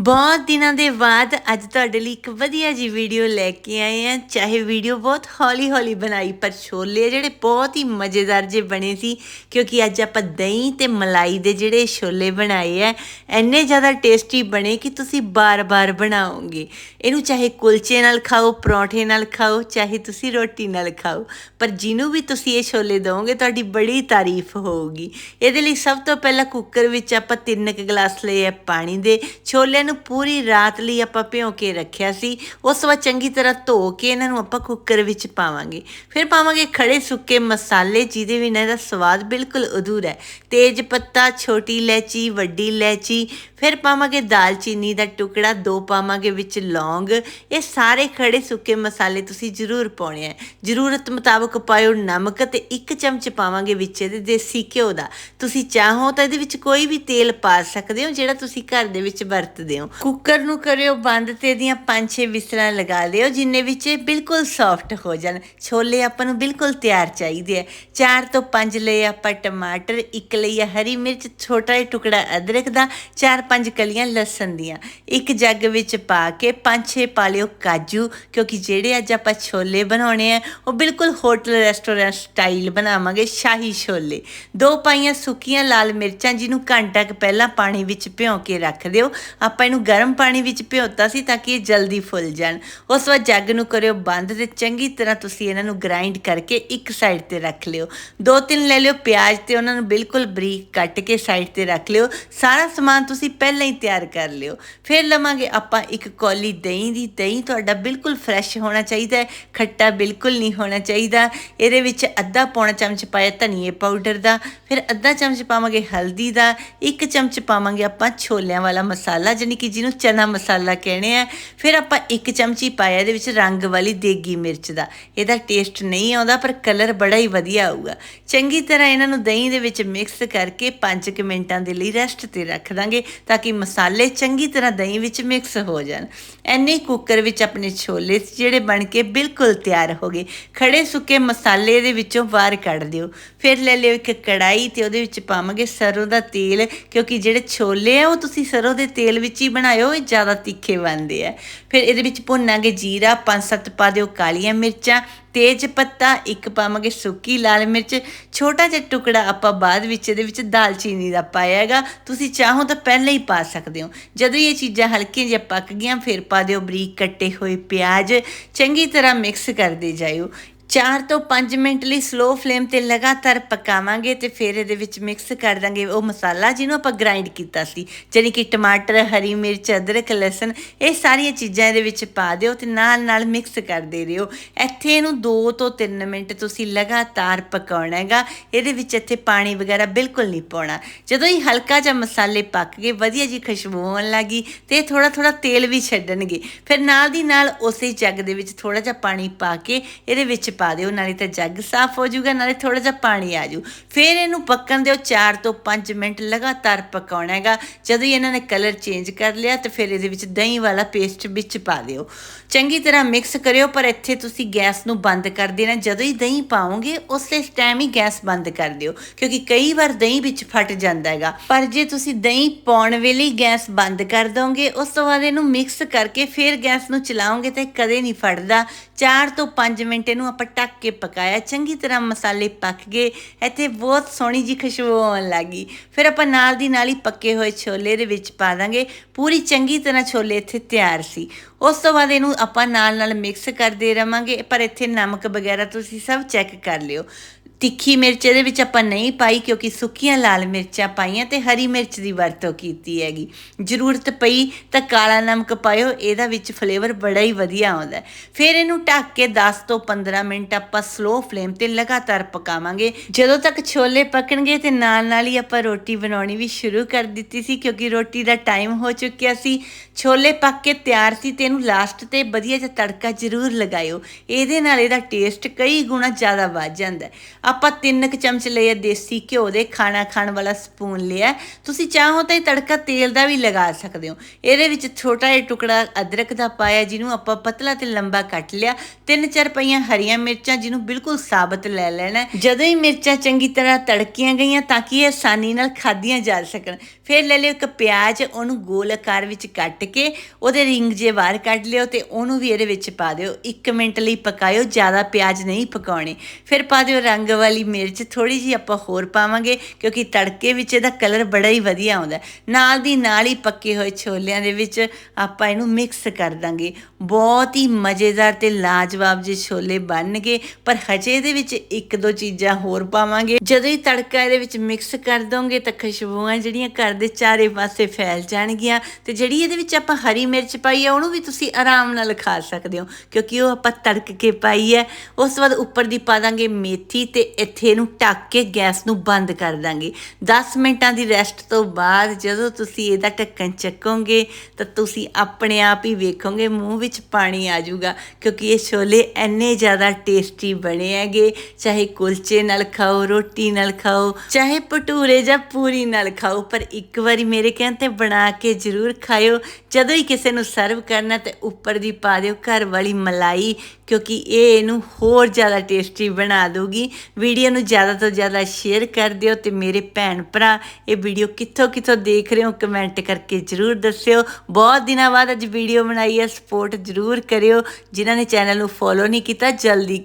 ਬਹੁਤ ਦਿਨਾਂ ਦੇ ਬਾਅਦ ਅੱਜ ਤੁਹਾਡੇ ਲਈ ਇੱਕ ਵਧੀਆ ਜੀ ਵੀਡੀਓ ਲੈ ਕੇ ਆਏ ਆ ਚਾਹੇ ਵੀਡੀਓ ਬਹੁਤ ਹੌਲੀ ਹੌਲੀ ਬਣਾਈ, ਪਰ ਛੋਲੇ ਜਿਹੜੇ ਬਹੁਤ ਹੀ ਮਜ਼ੇਦਾਰ ਜੇ ਬਣੇ ਸੀ, ਕਿਉਂਕਿ ਅੱਜ ਆਪਾਂ ਦਹੀਂ ਤੇ ਮਲਾਈ ਦੇ ਜਿਹੜੇ ਛੋਲੇ ਬਣਾਏ ਆ, ਇੰਨੇ ਜ਼ਿਆਦਾ ਟੇਸਟੀ ਬਣੇ ਕਿ ਤੁਸੀਂ ਬਾਰ-ਬਾਰ ਬਣਾਓਗੇ। ਇਹਨੂੰ ਚਾਹੇ ਕੁਲਚੇ ਨਾਲ ਖਾਓ, ਪਰੌਂਠੇ ਨਾਲ ਖਾਓ, ਚਾਹੇ ਤੁਸੀਂ ਰੋਟੀ ਨਾਲ ਖਾਓ, ਪਰ ਜਿਹਨੂੰ ਵੀ ਤੁਸੀਂ ਇਹ ਛੋਲੇ ਦੋਗੇ ਤੁਹਾਡੀ ਬੜੀ ਤਾਰੀਫ ਹੋਊਗੀ। ਇਹਦੇ ਲਈ ਸਭ ਤੋਂ ਪਹਿਲਾਂ ਕੁੱਕਰ ਵਿੱਚ ਆਪਾਂ ਤਿੰਨ ਕੁ ਗਲਾਸ ਲਏ ਆ ਪਾਣੀ ਦੇ। ਛੋਲਿਆਂ ਨੂੰ ਪੂਰੀ ਰਾਤ ਲਈ ਆਪਾਂ ਭਿਓ ਕੇ ਰੱਖਿਆ ਸੀ, ਉਸ ਤੋਂ ਬਾਅਦ ਚੰਗੀ ਤਰ੍ਹਾਂ ਧੋ ਕੇ ਇਹਨਾਂ ਨੂੰ ਆਪਾਂ ਕੁੱਕਰ ਵਿੱਚ ਪਾਵਾਂਗੇ। ਫਿਰ ਪਾਵਾਂਗੇ ਖੜੇ ਸੁੱਕੇ ਮਸਾਲੇ, ਜਿਹਦੇ ਵਿੱਚ ਇਹਨਾਂ ਦਾ ਸਵਾਦ ਬਿਲਕੁਲ ਅਧੂਰਾ ਹੈ। ਤੇਜ ਪੱਤਾ, ਛੋਟੀ ਇਲਾਇਚੀ, ਵੱਡੀ ਇਲਾਇਚੀ, ਫਿਰ ਪਾਵਾਂਗੇ ਦਾਲਚੀਨੀ ਦਾ ਟੁਕੜਾ, ਦੋ ਪਾਵਾਂਗੇ ਵਿੱਚ ਲੌਂਗ। ਇਹ ਸਾਰੇ ਖੜੇ ਸੁੱਕੇ ਮਸਾਲੇ ਤੁਸੀਂ ਜ਼ਰੂਰ ਪਾਉਣੇ ਆ। ਜ਼ਰੂਰਤ ਮੁਤਾਬਕ ਪਾਇਓ ਨਮਕ ਤੇ ਇੱਕ ਚਮਚ ਪਾਵਾਂਗੇ ਵਿੱਚ ਇਹਦੇ ਦੇਸੀ ਘਿਓ ਦਾ। ਤੁਸੀਂ ਚਾਹੋ ਤਾਂ ਇਹਦੇ ਵਿੱਚ ਕੋਈ ਵੀ ਤੇਲ ਪਾ ਸਕਦੇ ਹੋ, ਜਿਹੜਾ ਤੁਸੀਂ ਘਰ ਦੇ ਵਿੱਚ ਵਰਤਦੇ ਹੋ। ਕੁੱਕਰ ਨੂੰ ਕਰਿਓ ਬੰਦ ਤੇ ਇਹਦੀਆਂ 5-6 ਵਿਸਲਾਂ ਲਗਾ ਲਿਓ, ਜਿੰਨੇ ਵਿੱਚ ਇਹ ਬਿਲਕੁਲ ਸੌਫਟ ਹੋ ਜਾਣ। ਛੋਲੇ ਆਪਾਂ ਨੂੰ ਬਿਲਕੁਲ ਤਿਆਰ ਚਾਹੀਦੇ ਆ। 4 ਤੋਂ 5 ਲਈ ਆਪਾਂ ਟਮਾਟਰ, ਇੱਕ ਲਈ ਆ ਹਰੀ ਮਿਰਚ, ਛੋਟਾ ਜਿਹਾ ਟੁਕੜਾ ਅਦਰਕ ਦਾ 4-5 ਕਲੀਆਂ ਲਸਣ ਦੀਆਂ। ਇੱਕ ਜੱਗ ਵਿੱਚ ਪਾ ਕੇ 5-6 ਪਾ ਲਿਓ ਕਾਜੂ, ਕਿਉਂਕਿ ਜਿਹੜੇ ਅੱਜ ਆਪਾਂ ਛੋਲੇ ਬਣਾਉਣੇ ਆ, ਉਹ ਬਿਲਕੁਲ ਹੋਟਲ ਰੈਸਟੋਰੈਂਟ ਸਟਾਈਲ ਬਣਾਵਾਂਗੇ, ਸ਼ਾਹੀ ਛੋਲੇ। ਦੋ ਪਾਈਆਂ ਸੁੱਕੀਆਂ ਲਾਲ ਮਿਰਚਾਂ, ਜਿਹਨੂੰ ਘੰਟਾ ਕੁ ਪਹਿਲਾਂ ਪਾਣੀ ਵਿੱਚ ਭਿਓ ਕੇ ਰੱਖ ਦਿਓ। ਆਪਾਂ ਆਪਾਂ ਇਹਨੂੰ ਗਰਮ ਪਾਣੀ ਵਿੱਚ ਭਿਓਤਾ ਸੀ ਤਾਂ ਕਿ ਇਹ ਜਲਦੀ ਫੁੱਲ ਜਾਣ। ਉਸ ਵਾਰ ਜੱਗ ਨੂੰ ਕਰਿਓ ਬੰਦ ਤੇ ਚੰਗੀ ਤਰ੍ਹਾਂ ਤੁਸੀਂ ਇਹਨਾਂ ਨੂੰ ਗ੍ਰਾਈਂਡ ਕਰਕੇ ਇੱਕ ਸਾਈਡ ਤੇ ਰੱਖ ਲਿਓ। ਦੋ ਤਿੰਨ ਲੈ ਲਿਓ ਪਿਆਜ਼ ਤੇ ਉਹਨਾਂ ਨੂੰ ਬਿਲਕੁਲ ਬਰੀਕ ਕੱਟ ਕੇ ਸਾਈਡ ਤੇ ਰੱਖ ਲਿਓ। ਸਾਰਾ ਸਮਾਨ ਤੁਸੀਂ ਪਹਿਲਾਂ ਹੀ ਤਿਆਰ ਕਰ ਲਿਓ। ਫਿਰ ਲਵਾਂਗੇ ਆਪਾਂ ਇੱਕ ਕੌਲੀ ਦਹੀਂ ਦੀ। ਦਹੀਂ ਤੁਹਾਡਾ ਬਿਲਕੁਲ ਫਰੈਸ਼ ਹੋਣਾ ਚਾਹੀਦਾ ਹੈ, ਖੱਟਾ ਬਿਲਕੁਲ ਨਹੀਂ ਹੋਣਾ ਚਾਹੀਦਾ। ਇਹਦੇ ਵਿੱਚ ਅੱਧਾ ਪੌਣਾ ਚਮਚ ਪਾਇਆ ਧਨੀਏ ਪਾਊਡਰ ਦਾ, ਫਿਰ ਅੱਧਾ ਚਮਚ ਪਾਵਾਂਗੇ ਹਲਦੀ ਦਾ, ਇੱਕ ਚਮਚ ਪਾਵਾਂਗੇ ਆਪਾਂ ਛੋਲਿਆਂ ਵਾਲਾ ਮਸਾਲਾ ਜਾਨੀ ਕਿ ਜਿਹਨੂੰ ਚਨਾ ਮਸਾਲਾ ਕਹਿੰਦੇ ਆ, ਫਿਰ ਆਪਾਂ ਇੱਕ ਚਮਚੀ ਪਾਇਆ ਇਹਦੇ ਵਿੱਚ ਰੰਗ ਵਾਲੀ ਦੇਗੀ ਮਿਰਚ ਦਾ। ਇਹਦਾ ਟੇਸਟ ਨਹੀਂ ਆਉਂਦਾ, ਪਰ ਕਲਰ ਬੜਾ ਹੀ ਵਧੀਆ ਆਊਗਾ। ਚੰਗੀ ਤਰ੍ਹਾਂ ਇਹਨਾਂ ਨੂੰ ਦਹੀਂ ਦੇ ਵਿੱਚ ਮਿਕਸ ਕਰਕੇ 5 ਕੁ ਮਿੰਟਾਂ ਦੇ ਲਈ ਰੈਸਟ ਤੇ ਰੱਖ ਦਾਂਗੇ, ਤਾਂ ਕਿ ਮਸਾਲੇ ਚੰਗੀ ਤਰ੍ਹਾਂ ਦਹੀਂ ਵਿੱਚ ਮਿਕਸ ਹੋ ਜਾਣ। ਐਨੇ ਕੁੱਕਰ ਵਿੱਚ ਆਪਣੇ ਛੋਲੇ ਜਿਹੜੇ ਬਣ ਕੇ ਬਿਲਕੁਲ ਤਿਆਰ ਹੋ ਗਏ, ਖੜੇ ਸੁੱਕੇ ਮਸਾਲੇ ਦੇ ਵਿੱਚੋਂ ਬਾਹਰ ਕੱਢ ਦਿਓ। ਫਿਰ ਲੈ ਲਿਓ ਇੱਕ ਕੜਾਈ ਤੇ ਉਹਦੇ ਵਿੱਚ ਪਾਵਾਂਗੇ ਸਰੋਂ ਦਾ ਤੇਲ, ਕਿਉਂਕਿ ਜਿਹੜੇ ਛੋਲੇ ਆ ਉਹ ਤੁਸੀਂ ਸਰੋਂ ਦੇ ਤੇਲ ਵਿੱਚ ਹੀ ਬਣਾਇਓ, ਇਹ ਜ਼ਿਆਦਾ ਤਿੱਖੇ ਬਣਦੇ ਆ। ਫਿਰ ਇਹਦੇ ਵਿੱਚ ਭੁੰਨਾਂਗੇ ਜੀਰਾ, ਪੰਜ ਸੱਤ ਪਾ ਦਿਓ ਕਾਲੀਆਂ ਮਿਰਚਾਂ, ਤੇਜ ਪੱਤਾ, ਇੱਕ ਪਾਵਾਂਗੇ ਸੁੱਕੀ ਲਾਲ ਮਿਰਚ। ਛੋਟਾ ਜਿਹਾ ਟੁਕੜਾ ਆਪਾਂ ਬਾਅਦ ਵਿੱਚ ਇਹਦੇ ਵਿੱਚ ਦਾਲਚੀਨੀ ਦਾ ਪਾਇਆ ਹੈਗਾ। ਤੁਸੀਂ ਚਾਹੋ ਤਾਂ ਪਹਿਲਾਂ ਹੀ ਪਾ ਸਕਦੇ ਹੋ। ਜਦੋਂ ਇਹ ਚੀਜ਼ਾਂ ਹਲਕੀਆਂ ਜਿਹਾ ਪੱਕ ਗਈਆਂ, ਫਿਰ ਪਾ ਦਿਓ ਬਰੀਕ ਕੱਟੇ ਹੋਏ ਪਿਆਜ਼। ਚੰਗੀ ਤਰ੍ਹਾਂ ਮਿਕਸ ਕਰਦੇ ਜਾਇਓ। 4 ਤੋਂ 5 ਮਿੰਟ ਲਈ ਸਲੋ ਫਲੇਮ ਤੇ ਲਗਾਤਾਰ ਪਕਾਵਾਂਗੇ ਤੇ ਫਿਰ ਇਹਦੇ ਵਿੱਚ ਮਿਕਸ ਕਰ ਦਾਂਗੇ ਉਹ ਮਸਾਲਾ ਜਿਹਨੂੰ ਆਪਾਂ ਗ੍ਰਾਈਂਡ ਕੀਤਾ ਸੀ ਜਾਨੀ ਕਿ ਟਮਾਟਰ, ਹਰੀ ਮਿਰਚ, ਅਦਰਕ, ਲਸਣ, ਇਹ ਸਾਰੀਆਂ ਚੀਜ਼ਾਂ ਇਹਦੇ ਵਿੱਚ ਪਾ ਦਿਓ ਤੇ ਨਾਲ ਨਾਲ ਮਿਕਸ ਕਰਦੇ ਰਹੋ। ਇੱਥੇ ਇਹਨੂੰ 2 ਤੋਂ 3 ਮਿੰਟ ਤੁਸੀਂ ਲਗਾਤਾਰ ਪਕਾਉਣਾ ਹੈਗਾ। ਇਹਦੇ ਵਿੱਚ ਇੱਥੇ ਪਾਣੀ ਵਗੈਰਾ ਬਿਲਕੁਲ ਨਹੀਂ ਪਾਉਣਾ। ਜਦੋਂ ਹੀ ਹਲਕਾ ਜਿਹਾ ਮਸਾਲੇ ਪੱਕ ਗਏ, ਵਧੀਆ ਜੀ ਖੁਸ਼ਬੂ ਆਉਣ ਲੱਗੀ ਤੇ ਥੋੜਾ ਥੋੜਾ ਤੇਲ ਵੀ ਛੱਡਣਗੇ। ਫਿਰ ਨਾਲ ਦੀ ਨਾਲ ਉਸੇ ਜੱਗ ਦੇ ਵਿੱਚ ਥੋੜਾ ਜਿਹਾ ਪਾਣੀ ਪਾ ਕੇ ਇਹਦੇ ਵਿੱਚ ਪਾ ਦਿਓ, ਨਾਲੇ ਤਾਂ ਜੱਗ ਸਾਫ਼ ਹੋ ਜਾਊਗਾ, ਨਾਲੇ ਥੋੜਾ ਜਿਹਾ ਪਾਣੀ ਆ ਜਾਊ। ਫਿਰ ਇਹਨੂੰ ਪੱਕਣ ਦਿਓ 4 ਤੋਂ 5 ਮਿੰਟ ਲਗਾਤਾਰ ਪਕਾਉਣਾ ਹੈਗਾ। ਜਦੋਂ ਹੀ ਇਹਨਾਂ ਨੇ ਕਲਰ ਚੇਂਜ ਕਰ ਲਿਆ, ਤਾਂ ਫਿਰ ਇਹਦੇ ਵਿੱਚ ਦਹੀਂ ਵਾਲਾ ਪੇਸਟ ਵਿੱਚ ਪਾ ਦਿਓ। ਚੰਗੀ ਤਰ੍ਹਾਂ ਮਿਕਸ ਕਰਿਓ, ਪਰ ਇੱਥੇ ਤੁਸੀਂ ਗੈਸ ਨੂੰ ਬੰਦ ਕਰ ਦੇਣਾ। ਜਦੋਂ ਹੀ ਦਹੀਂ ਪਾਓਗੇ, ਉਸੇ ਟਾਈਮ ਹੀ ਗੈਸ ਬੰਦ ਕਰ ਦਿਓ, ਕਿਉਂਕਿ ਕਈ ਵਾਰ ਦਹੀਂ ਵਿੱਚ ਫਟ ਜਾਂਦਾ ਹੈਗਾ। ਪਰ ਜੇ ਤੁਸੀਂ ਦਹੀਂ ਪਾਉਣ ਵੇਲੇ ਗੈਸ ਬੰਦ ਕਰ ਦੋਗੇ, ਉਸ ਤੋਂ ਬਾਅਦ ਇਹਨੂੰ ਮਿਕਸ ਕਰਕੇ ਫਿਰ ਗੈਸ ਨੂੰ ਚਲਾਓਗੇ, ਤਾਂ ਕਦੇ ਨਹੀਂ ਫਟਦਾ। 4 ਤੋਂ 5 ਮਿੰਟ ਇਹਨੂੰ ਆਪਾਂ ਢੱਕ ਕੇ ਪਕਾਇਆ ਚੰਗੀ ਤਰ੍ਹਾਂ ਮਸਾਲੇ ਪੱਕ ਗਏ ਇੱਥੇ ਬਹੁਤ ਸੋਹਣੀ ਜੀ ਖੁਸ਼ਬੂ ਆਉਣ ਲੱਗੀ ਫਿਰ ਆਪਾਂ ਨਾਲ ਦੀ ਨਾਲ ਹੀ ਪੱਕੇ ਹੋਏ ਛੋਲੇ ਦੇ ਵਿੱਚ ਪਾ ਦਾਂਗੇ ਪੂਰੀ ਚੰਗੀ ਤਰ੍ਹਾਂ ਛੋਲੇ ਇੱਥੇ ਤਿਆਰ ਸੀ ਉਸ ਤੋਂ ਬਾਅਦ ਇਹਨੂੰ ਆਪਾਂ ਨਾਲ ਨਾਲ ਮਿਕਸ ਕਰਦੇ ਰਵਾਂਗੇ ਪਰ ਇੱਥੇ ਨਮਕ ਵਗੈਰਾ ਤੁਸੀਂ ਸਭ ਚੈੱਕ ਕਰ ਲਿਓ ਤਿੱਖੀ ਮਿਰਚ ਇਹਦੇ ਵਿੱਚ ਆਪਾਂ ਨਹੀਂ ਪਾਈ ਕਿਉਂਕਿ ਸੁੱਕੀਆਂ ਲਾਲ ਮਿਰਚਾਂ ਪਾਈਆਂ ਤੇ ਹਰੀ ਮਿਰਚ ਦੀ ਵਰਤੋਂ ਕੀਤੀ ਹੈਗੀ ਜ਼ਰੂਰਤ ਪਈ ਤਾਂ ਕਾਲਾ ਨਮਕ ਪਾਇਓ ਇਹਦਾ ਵਿੱਚ ਫਲੇਵਰ ਬੜਾ ਹੀ ਵਧੀਆ ਆਉਂਦਾ ਫਿਰ ਇਹਨੂੰ ਢੱਕ ਕੇ 10 ਤੋਂ 15 ਮਿੰਟ ਮਿੰਟ ਆਪਾਂ ਸਲੋ ਫਲੇਮ ਤੇ ਲਗਾਤਾਰ ਪਕਾਵਾਂਗੇ। ਜਦੋਂ ਤੱਕ ਛੋਲੇ ਪੱਕਣਗੇ ਤੇ ਨਾਲ ਨਾਲ ਹੀ ਆਪਾਂ ਰੋਟੀ ਬਣਾਉਣੀ ਵੀ ਸ਼ੁਰੂ ਕਰ ਦਿੱਤੀ ਸੀ, ਕਿਉਂਕਿ ਰੋਟੀ ਦਾ ਟਾਈਮ ਹੋ ਚੁੱਕਿਆ ਸੀ। ਛੋਲੇ ਪੱਕ ਕੇ ਤਿਆਰ ਸੀ ਤੇ ਇਹਨੂੰ ਲਾਸਟ ਤੇ ਵਧੀਆ ਜਿਹਾ ਤੜਕਾ ਜ਼ਰੂਰ ਲਗਾਇਓ। ਇਹਦੇ ਨਾਲ ਇਹਦਾ ਟੇਸਟ ਕਈ ਗੁਣਾ ਜ਼ਿਆਦਾ ਵੱਧ ਜਾਂਦਾ ਆਪਾਂ ਤਿੰਨ ਕੁ ਚਮਚ ਲਏ ਦੇਸੀ ਘਿਓ ਦੇ, ਖਾਣਾ ਖਾਣ ਵਾਲਾ ਸਪੂਨ ਲਿਆ ਤੁਸੀਂ ਚਾਹੋ ਤਾਂ ਇਹ ਤੜਕਾ ਤੇਲ ਦਾ ਵੀ ਲਗਾ ਸਕਦੇ ਹੋ। ਇਹਦੇ ਵਿੱਚ ਛੋਟਾ ਜਿਹਾ ਟੁਕੜਾ ਅਦਰਕ ਦਾ ਪਾਇਆ, ਜਿਹਨੂੰ ਆਪਾਂ ਪਤਲਾ ਤੇ ਲੰਬਾ ਕੱਟ ਲਿਆ। ਤਿੰਨ ਚਾਰ ਪਈਆਂ ਹਰੀਆਂ ਮਿਰਚਾਂ ਜਿਹਨੂੰ ਬਿਲਕੁਲ ਸਾਬਤ ਲੈ ਲੈਣਾ ਜਦੋਂ ਹੀ ਮਿਰਚਾਂ ਚੰਗੀ ਤਰ੍ਹਾਂ ਤੜਕੀਆਂ ਗਈਆਂ ਤਾਂ ਕਿ ਇਹ ਆਸਾਨੀ ਨਾਲ ਖਾਧੀਆਂ ਜਾ ਸਕਣ। ਫਿਰ ਲੈ ਲਿਓ ਇੱਕ ਪਿਆਜ਼, ਉਹਨੂੰ ਗੋਲ ਆਕਾਰ ਵਿੱਚ ਕੱਟ ਕੇ, ਉਹਦੇ ਰਿੰਗ ਜੇ ਬਾਹਰ ਕੱਢ ਲਿਓ ਤੇ ਉਹਨੂੰ ਵੀ ਇਹਦੇ ਵਿੱਚ ਪਾ ਦਿਓ। 1 ਮਿੰਟ ਲਈ ਪਕਾਇਓ, ਜ਼ਿਆਦਾ ਪਿਆਜ਼ ਨਹੀਂ ਪਕਾਉਣੇ। ਫਿਰ ਪਾ ਦਿਓ ਰੰਗ ਵਾਲੀ ਮਿਰਚ ਥੋੜੀ ਜੀ ਆਪਾਂ ਹੋਰ ਪਾਵਾਂਗੇ, ਕਿਉਂਕਿ ਤੜਕੇ ਵਿੱਚ ਇਹਦਾ ਕਲਰ ਬੜਾ ਹੀ ਵਧੀਆ ਆਉਂਦਾ ਨਾਲ ਦੀ ਨਾਲ ਹੀ ਪੱਕੇ ਹੋਏ ਛੋਲਿਆਂ ਦੇ ਵਿੱਚ ਆਪਾਂ ਇਹਨੂੰ ਮਿਕਸ ਕਰ ਦਾਂਗੇ। ਬਹੁਤ ਹੀ ਮਜ਼ੇਦਾਰ ਤੇ ਲਾਜਵਾਬ ਜਿਹੇ ਛੋਲੇ ਬਣ ਬਣਨਗੇ ਪਰ ਹਜੇ ਇਹਦੇ ਵਿੱਚ ਇੱਕ ਦੋ ਚੀਜ਼ਾਂ ਹੋਰ ਪਾਵਾਂਗੇ। ਜਦੋਂ ਹੀ ਤੜਕਾ ਇਹਦੇ ਵਿੱਚ ਮਿਕਸ ਕਰ ਦੋਗੇ, ਤਾਂ ਖੁਸ਼ਬੂਆਂ ਜਿਹੜੀਆਂ ਘਰ ਦੇ ਚਾਰੇ ਪਾਸੇ ਫੈਲ ਜਾਣਗੀਆਂ ਤੇ ਜਿਹੜੀ ਇਹਦੇ ਵਿੱਚ ਆਪਾਂ ਹਰੀ ਮਿਰਚ ਪਾਈ ਹੈ ਉਹਨੂੰ ਵੀ ਤੁਸੀਂ ਆਰਾਮ ਨਾਲ ਖਾ ਸਕਦੇ ਹੋ, ਕਿਉਂਕਿ ਉਹ ਆਪਾਂ ਤੜਕ ਕੇ ਪਾਈ ਹੈ। ਉਸ ਤੋਂ ਬਾਅਦ ਉੱਪਰ ਦੀ ਪਾ ਦਾਂਗੇ ਮੇਥੀ ਤੇ ਇੱਥੇ ਇਹਨੂੰ ਢੱਕ ਕੇ ਗੈਸ ਨੂੰ ਬੰਦ ਕਰ ਦਾਂਗੇ। 10 ਮਿੰਟਾਂ ਦੀ ਰੈਸਟ ਤੋਂ ਬਾਅਦ ਜਦੋਂ ਤੁਸੀਂ ਇਹਦਾ ਢੱਕਣ ਚੱਕੋਗੇ, ਤਾਂ ਤੁਸੀਂ ਆਪਣੇ ਆਪ ਹੀ ਵੇਖੋਗੇ, ਮੂੰਹ ਵਿੱਚ ਪਾਣੀ ਆ ਜਾਊਗਾ, ਕਿਉਂਕਿ ਇਹ ਛੋਲੇ ਇੰਨੇ ਜ਼ਿਆਦਾ ਟੇਸਟੀ ਬਣੇ ਹੈਗੇ। ਚਾਹੇ ਕੁਲਚੇ ਨਾਲ ਖਾਓ, ਰੋਟੀ ਨਾਲ ਖਾਓ, ਚਾਹੇ ਭਟੂਰੇ ਜਾਂ ਪੂਰੀ ਨਾਲ ਖਾਓ, ਪਰ ਇੱਕ ਵਾਰੀ ਮੇਰੇ ਕਹਿਣ ਤੇ ਬਣਾ ਕੇ ਜ਼ਰੂਰ ਖਾਇਓ। ਜਦੋਂ ਹੀ ਕਿਸੇ ਨੂੰ ਸਰਵ ਕਰਨਾ ਤੇ ਉੱਪਰ ਦੀ ਪਾ ਦਿਓ ਘਰ ਵਾਲੀ ਮਲਾਈ, ਕਿਉਂਕਿ ਇਹ ਇਹਨੂੰ ਹੋਰ ਜ਼ਿਆਦਾ ਟੇਸਟੀ ਬਣਾ ਦੂਗੀ ਵੀਡੀਓ ਨੂੰ ਜ਼ਿਆਦਾ ਤੋਂ ਜ਼ਿਆਦਾ ਸ਼ੇਅਰ ਕਰ ਦਿਓ ਤੇ ਮੇਰੇ ਭੈਣ ਭਰਾ ਇਹ ਵੀਡੀਓ ਕਿੱਥੋਂ ਕਿੱਥੋਂ ਦੇਖ ਰਹੇ ਹੋ ਕਮੈਂਟ ਕਰਕੇ ਜ਼ਰੂਰ ਦੱਸਿਓ। ਬਹੁਤ ਦਿਨਾਂ ਬਾਅਦ ਅੱਜ ਵੀਡੀਓ ਬਣਾਈ ਹੈ ਸਪੋਰਟ ਜ਼ਰੂਰ ਕਰਿਓ। ਜਿਨ੍ਹਾਂ ਨੇ ਚੈਨਲ ਨੂੰ ਫੋਲੋ ਨਹੀਂ ਕੀਤਾ, ਜਲਦੀ ਕਰ